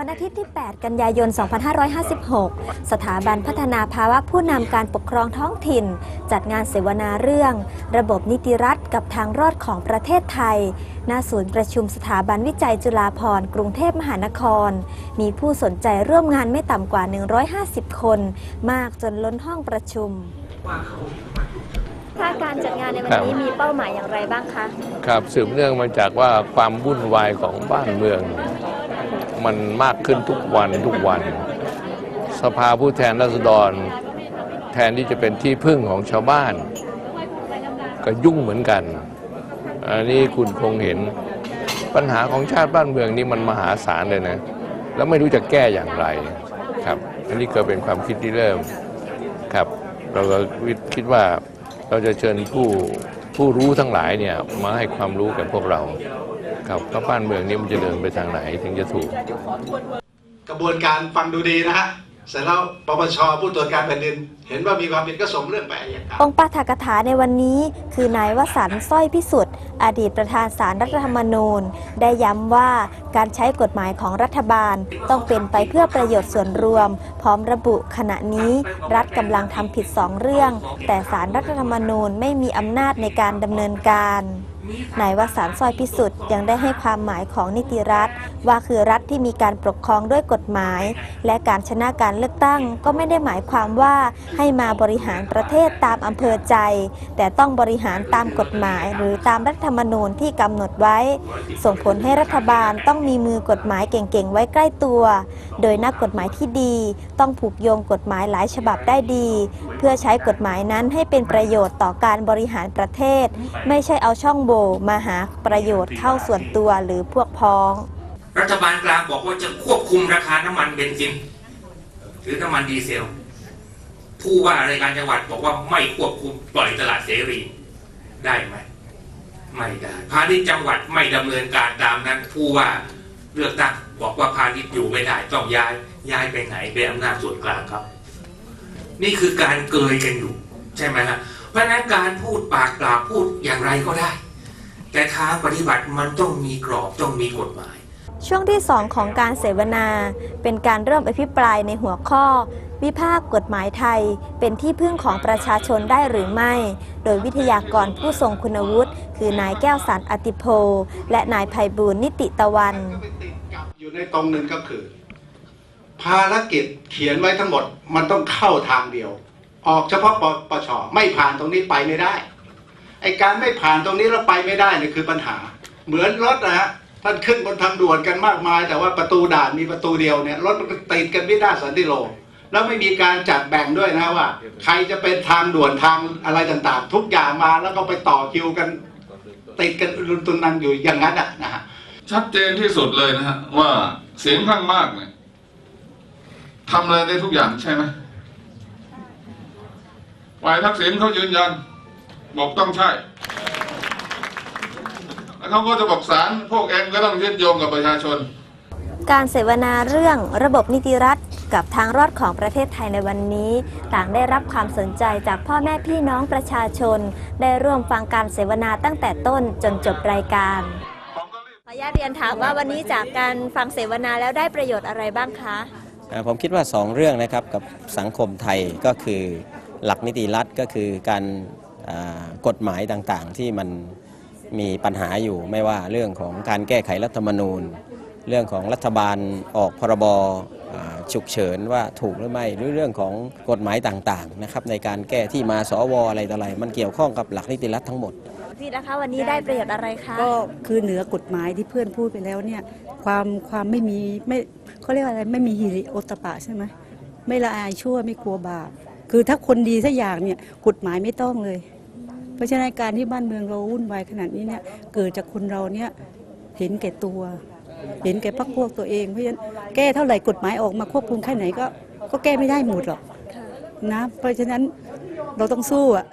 วันอาทิตย์ที่ 8 กันยายน 2556 สถาบันพัฒนาภาวะผู้นำการปกครองท้องถิ่น จัดงานเสวนาเรื่อง ระบบนิติรัฐกับทางรอดของประเทศไทย ณ ศูนย์ประชุมสถาบันวิจัยจุฬาภรณ์กรุงเทพมหานคร มีผู้สนใจร่วมงานไม่ต่ำกว่า 150 คน มากจนล้นห้องประชุมถ้าการจัดงานในวันนี้มีเป้าหมายอย่างไรบ้างคะ ครับสืบเนื่องมาจากว่าความวุ่นวายของบ้านเมือง มันมากขึ้นทุกวันทุกวัน สภาผู้แทนราษฎร แทนที่จะเป็นที่พึ่งของชาวบ้าน ก็ยุ่งเหมือนกัน อันนี้คุณคงเห็นปัญหาของชาติบ้านเมืองนี่มันมหาศาลเลยนะ แล้วไม่รู้จะแก้อย่างไรครับ อันนี้ก็เป็นความคิดที่เริ่มครับ เราก็คิดว่าเราจะเชิญผู้ผู้รู้ทั้งหลายเนี่ยมาให้ความรู้กับพวกเรา ครับว่าบ้านเมืองนี้มันจะเดินไปทางไหนถึงจะถูก กระบวนการฟังดูดีนะฮะเสร็จแล้วปปชผู้ตรวจการแผ่นดิน เห็นว่ามีความผิดก็ส่งเรื่องไปอัยการองค์ปาฐกถาในวันนี้ คือนายวสันต์สร้อยพิสุทธิ์อดีตประธานสารรัฐธรรมนูญ ได้ย้ำว่าการใช้กฎหมายของรัฐบาล ต้องเป็นไปเพื่อประโยชน์ส่วนรวม พร้อมระบุขณะนี้ รัฐกำลังทำผิดสองเรื่อง แต่สารรัฐธรรมนูญไม่มีอำนาจในการดำเนินการ นายวสันสร้อยพิสุทธิ์ยังได้ให้ความหมายของนิติรัฐ ว่าคือรัฐที่มีการปกครองด้วยกฎหมาย และการชนะการเลือกตั้งก็ไม่ได้หมายความว่าให้มาบริหารประเทศตามอำเภอใจ แต่ต้องบริหารตามกฎหมาย หรือตามรัฐธรรมนูญที่กำหนดไว้ ส่งผลให้รัฐบาลต้องมีมือกฎหมายเก่งๆ ไว้ใกล้ตัว โดยนักกฎหมายที่ดี ต้องผูกโยงกฎหมายหลายฉบับได้ดี เพื่อใช้กฎหมายนั้นให้เป็นประโยชน์ต่อการบริหารประเทศ ไม่ใช่เอาช่องโหว่มาหาประโยชน์เข้าส่วนตัวหรือพวกพ้อง รัฐบาลกลางบอกว่าจะควบคุมราคาน้ำมันเบนซิน หรือน้ำมันดีเซล ผู้ว่าราชการจังหวัดบอกว่าไม่ควบคุมปล่อยตลาดเสรี ได้ไหมไม่ได้พาณิชย์จังหวัดไม่ดำเนินการตามนั้นผู้ว่าเลือกตั้งบอกว่าพาณิชย์อยู่ไม่ได้ต้องย้ายย้ายไปไหนเป็นอำนาจส่วนกลางครับ นี่คือการเกยกันอยู่ ใช่ไหมฮะเพราะนั้นการพูดปากเปล่าพูดอย่างไรก็ได้ แต่ทางปฏิบัติมันต้องมีกรอบต้องมีกฎหมาย ช่วงที่ 2 ของการเสวนา เป็นการเริ่มอภิปรายในหัวข้อ วิพากษ์กฎหมายไทย เป็นที่พึ่งของประชาชนได้หรือไม่ โดยวิทยากรผู้ทรงคุณวุฒิคือนายแก้วสันอติโพ และนายภัยบูลย์นิติตะวัน อยู่ในตรงหนึ่งก็คือ ภารกิจเขียนไว้ทั้งหมดมันต้องเข้าทางเดียว ออกเฉพาะปปชไม่ผ่านตรงนี้ไปไม่ได้ ไอการไม่ผ่านตรงนี้แล้วไปไม่ได้เนี่ยคือปัญหา เหมือนรถนะฮะท่านขึ้นบนทางด่วนกันมากมาย แต่ว่าประตูด่านมีประตูเดียวเนี่ยรถมันติดกันไม่ได้สันติโลแล้วไม่มีการจัดแบ่งด้วยนะว่า ใครจะเป็นทางด่วนทางอะไรต่างๆ ทุกอย่างมาแล้วก็ไปต่อคิวกันติดกันรุนตุนนังอยู่อย่างนั้นอะนะฮะชัดเจนที่สุดเลยนะฮะว่าเสียงข้างมากเนี่ยทำอะไรได้ทุกอย่างใช่ไหมฝ่ายทักษิณเขายืนยัน บอกต้องใช่ แล้วเขาก็จะบอกสารพวกเองก็ต้องยึดโยงกับประชาชน การเสวนาเรื่องระบบนิติรัฐกับทางรอดของประเทศไทยในวันนี้ ต่างได้รับความสนใจจากพ่อแม่พี่น้องประชาชน ได้ร่วมฟังการเสวนาตั้งแต่ต้นจนจบรายการขออนุญาตเรียนถามว่าวันนี้จากการฟังเสวนาแล้วได้ประโยชน์อะไรบ้างคะเอ่อผมคิดว่า 2 เรื่องนะครับกับสังคมไทยก็คือหลักนิติรัฐก็คือการอ่า กฎหมายต่างๆ ที่มันมีปัญหาอยู่ไม่ว่าเรื่องของการแก้ไขรัฐธรรมนูญ เรื่องของรัฐบาลออกพรบฉุกเฉินว่าถูกหรือไม่หรือเรื่องของกฎหมายต่างๆนะครับในการแก้ที่มาสวอะไรต่ออะไรมันเกี่ยวข้องกับหลักนิติรัฐทั้งหมดพี่นะคะวันนี้ได้ประโยชน์อะไรคะก็คือเหนือกฎหมายที่เพื่อนพูดไปแล้วเนี่ยความความไม่มีไม่เขาเรียกว่าอะไรไม่มีฮิริโอตปะใช่ไหมไม่ละอายชั่วไม่กลัวบาปคือถ้าคนดีสักอย่างเนี่ยกฎหมายไม่ต้องเลย เพราะฉะนั้นการที่บ้านเมืองเราวุ่นวายขนาดนี้เนี่ยเกิดจากคนเราเนี่ยเห็นแก่ตัว เห็นแก่พรรคพวกตัวเอง เพราะฉะนั้นแก้เท่าไหร่กฎหมายออกมาควบคุมแค่ไหนก็ก็แก้ไม่ได้หมดหรอกนะเพราะฉะนั้นเราต้องสู้อะ